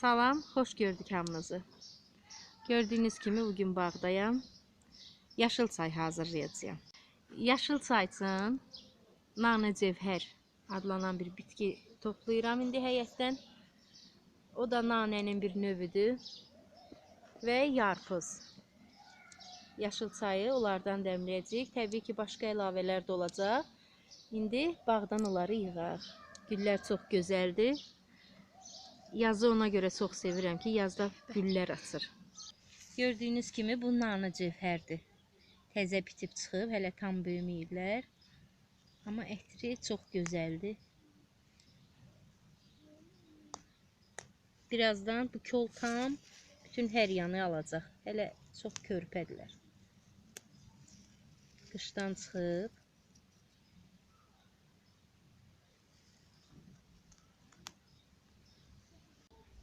Salam, xoş gördük hamınızı. Gördüyünüz kimi bugün bağdayam. Yaşıl çay hazırlayacağım. Yaşıl çay üçün nane cevher adlanan bir bitki toplayıram indi həyətdən. O da nanənin bir növüdür və yarpız. Yaşıl çayı onlardan dəmləyəcəyik. Təbii ki, başqa əlavələr də olacaq. İndi bağdan onları yığaq. Güllər çox gözəldir. Yazı ona görə çox sevirəm ki, yazda güllər açır. Gördüyünüz kimi bu nane cevherdir. Təzə bitib çıxıb, hələ tam böyüməyiblər. Amma ətri çox gözəldir. Birazdan bu kol tam bütün hər yanı alacaq. Hələ çox körpədirlər. Qışdan çıxıb.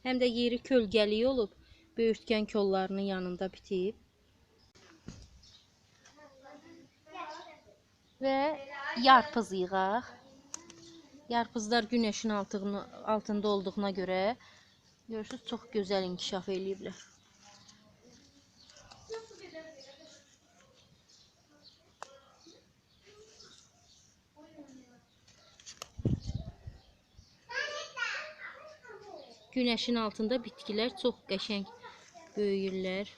Həm də yeri kölgəli olub. Böyürtkən kollarının yanında bitib. Və yarpız yığaq. Yarpızlar günəşin altını, altında olduğuna görə görürsüz çox gözəl inkişaf eləyiblər. Günəşin altında bitkilər çox qəşəng böyüyürlər.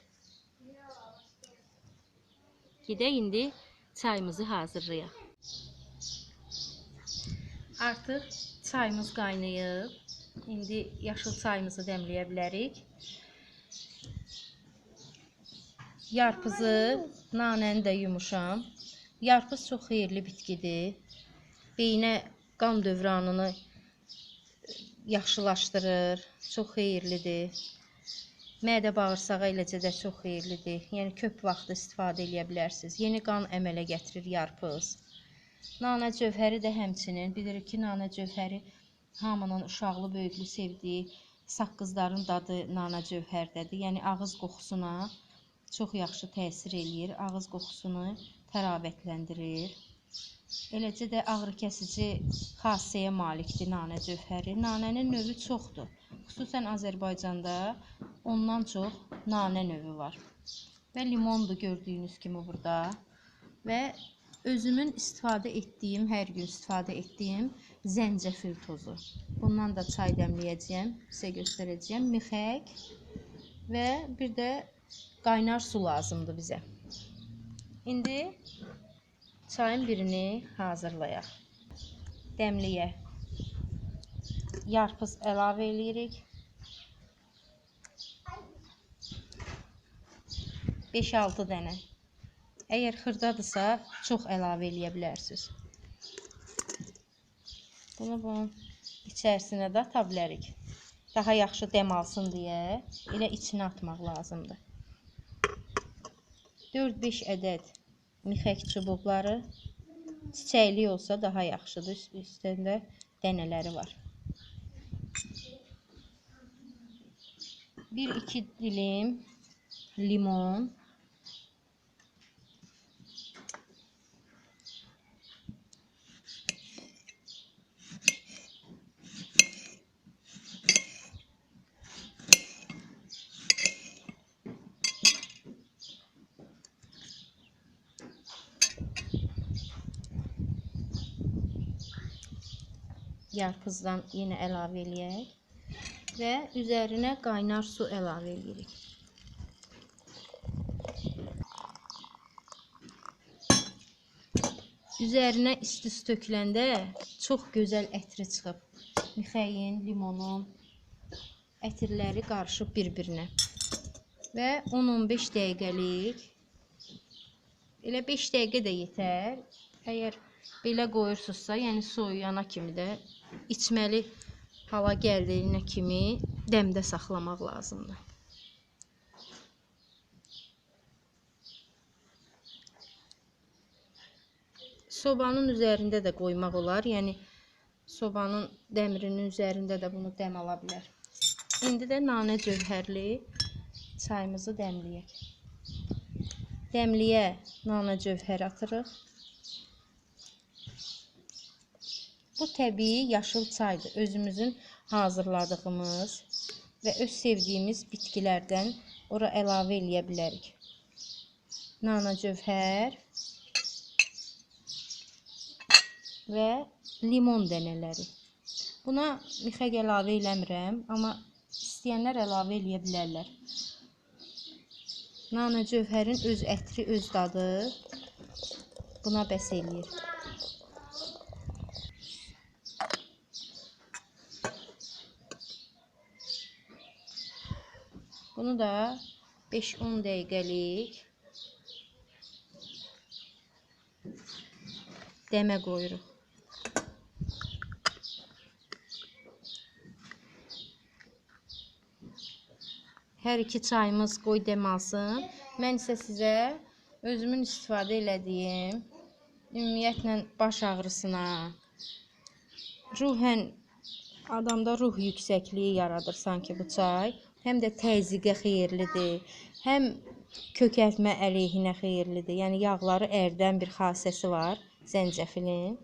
Gedək indi çayımızı hazırlayaq. Artıq çayımız qaynayıb. İndi yaşıl çayımızı dəmləyə bilərik. Yarpızı, nanəni də yumuşam. Yarpız çox xeyirli bitkidir. Beyinə qan dövranını yaxşılaşdırır, çox xeyirlidir. Mədə bağırsağa eləcə də çox xeyirlidir. Yəni köp vaxt istifadə edə bilərsiniz. Yeni qan əmələ gətirir yarpız. Nana cövhəri də həmçinin bilirik ki, nana cövhəri hamının uşaqlı, böyüklü sevdiyi saqqızların dadı nana cövhərdədir. Yəni ağız qoxusuna çox yaxşı təsir eləyir. Ağız qoxusunu təravətləndirir. Eləcə də ağrı kəsici xassəyə malikdir nanə cövhəri. Nanənin növü çoxdur. Xüsusən Azərbaycanda ondan çox nanə növü var. Və limondur gördüyünüz kimi burada. Və özümün istifadə etdiyim, hər gün istifadə etdiyim zəncəfil tozu. Bundan da çay dəmləyəcəyəm, sizə göstərəcəyəm. Mixək və bir də qaynar su lazımdır bizə. İndi çayın birini hazırlayaq. Dəmliyə yarpız əlavə eləyirik. 5-6 dənə. Əgər xırdadırsa, çox əlavə eləyə bilərsiniz. Bunu bunun içərisinə də ata bilərik. Daha yaxşı dəm alsın deyə elə içinə atmaq lazımdır. 4-5 ədəd mixək çubuqları çiçəkli olsa daha yaxşıdır. Üst- Üstündə dənələri var. 1-2 dilim limon yarpızdan yenə əlavə eləyək və üzərinə qaynar su əlavə eləyirik. Üzərinə isti su töküləndə çox gözəl ətri çıxıb. Mixəyin, limonun ətirləri qarışıb bir-birinə. Və 10-15 dəqiqəlik elə 5 dəqiqə də yetər. Əgər belə qoyursunuzsa, yəni soyuyana kimi də içməli hala gəldiyinə kimi dəmdə saxlamaq lazımdır. Sobanın üzərində də qoymaq olar. Yəni sobanın dəmirinin üzərində də bunu dəm ala bilər. İndi də nanə cövhərli çayımızı dəmləyək. Dəmliyə nanə cövhər atırıq. Bu təbii yaşıl çaydır. Özümüzün hazırladığımız və öz sevdiyimiz bitkilərdən ora əlavə eləyə bilərik. Nana cövhər və limon dənələri. Buna mixək əlavə eləmirəm, amma istəyənlər əlavə eləyə bilərlər. Nana cövhərin öz ətri, öz dadı buna bəs eləyir. Bunu da 5-10 dəqiqəlik dəmə qoyuruq. Hər iki çayımız qoy dəm alsın. Mən isə sizə özümün istifadə elədiyim ümumiyyətlə baş ağrısına, ruhən adamda ruh yüksəkliyi yaradır sanki bu çay. Həm də təzyiqə xeyirlidir, həm kökəltmə əleyhinə xeyirlidir. Yəni yağları ərdən bir xassəsi var zəncəfilin.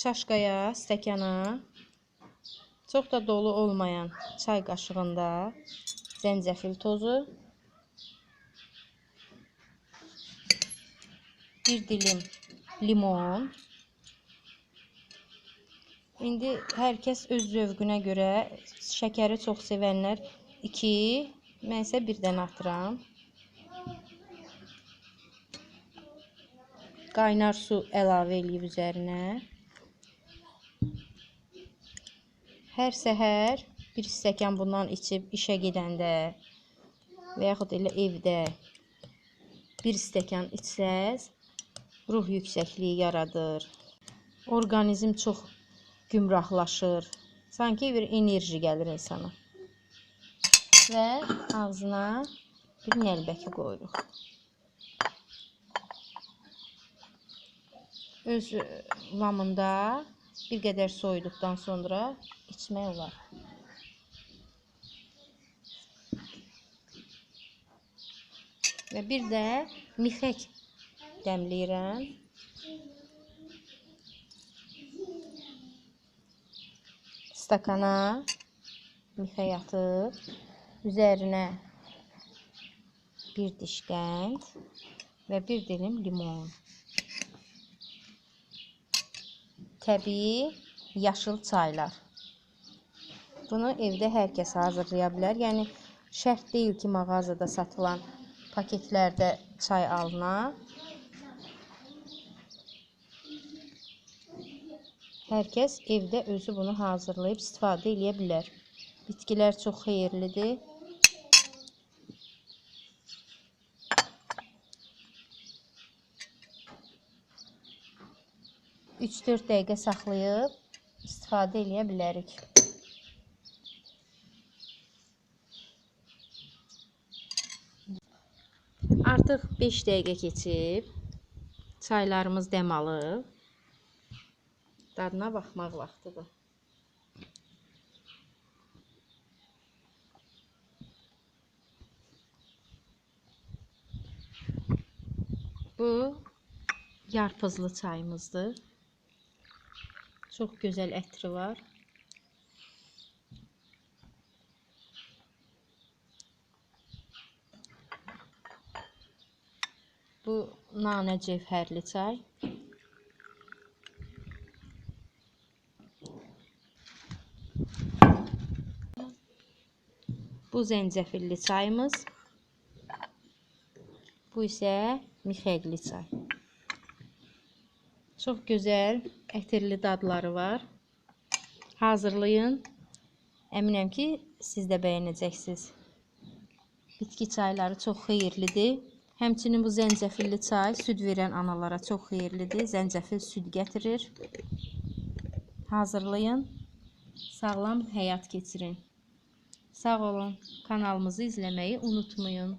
Çaşkaya, stəkana çox da dolu olmayan çay qaşığında zəncəfil tozu, bir dilim limon. İndi hər kəs öz zövqünə görə şəkəri çox sevənlər 2, mən isə 1 dənə atıram. Qaynar su əlavə eləyib üzərinə. Hər səhər bir stəkan bundan içib işə gedəndə və yaxud elə evdə bir stəkan içsəz, ruh yüksəkliyi yaradır. Orqanizm çox gümrahlaşır. Sanki bir enerji gəlir insana. Və ağzına bir nəlbəki qoyuruq. Öz vamında bir qədər soyuduqdan sonra içmək olar. Və bir də mixək dəmləyirəm. Stakana mixək atıb, üzərinə bir diş qənd və bir dilim limon. Təbii yaşıl çaylar. Bunu evdə hər kəs hazırlaya bilər. Yəni şərt deyil ki, mağazada satılan paketlərdə çay alına. Hər kəs evdə özü bunu hazırlayıb istifadə edə bilər. Bitkilər çox xeyirlidir. Üç-dörd dəqiqə saxlayıb istifadə edə bilərik. Artıq 5 dəqiqə keçib. Çaylarımız dəm alıb. Dadına baxmaq vaxtıdır. Bu yarpızlı çayımızdır. Çox gözəl ətri var. Bu nanə cevhərli çay. Bu zəncəfilli çayımız. Bu isə mixəqli çay. Çox gözəl, ətirli dadları var. Hazırlayın. Əminəm ki, siz də bəyənəcəksiniz. Bitki çayları çox xeyirlidir. Həmçinin bu zəncəfilli çay süd verən analara çox xeyirlidir. Zəncəfil süd gətirir. Hazırlayın. Sağlam həyat keçirin. Sağ olun. Kanalımızı izləməyi unutmayın.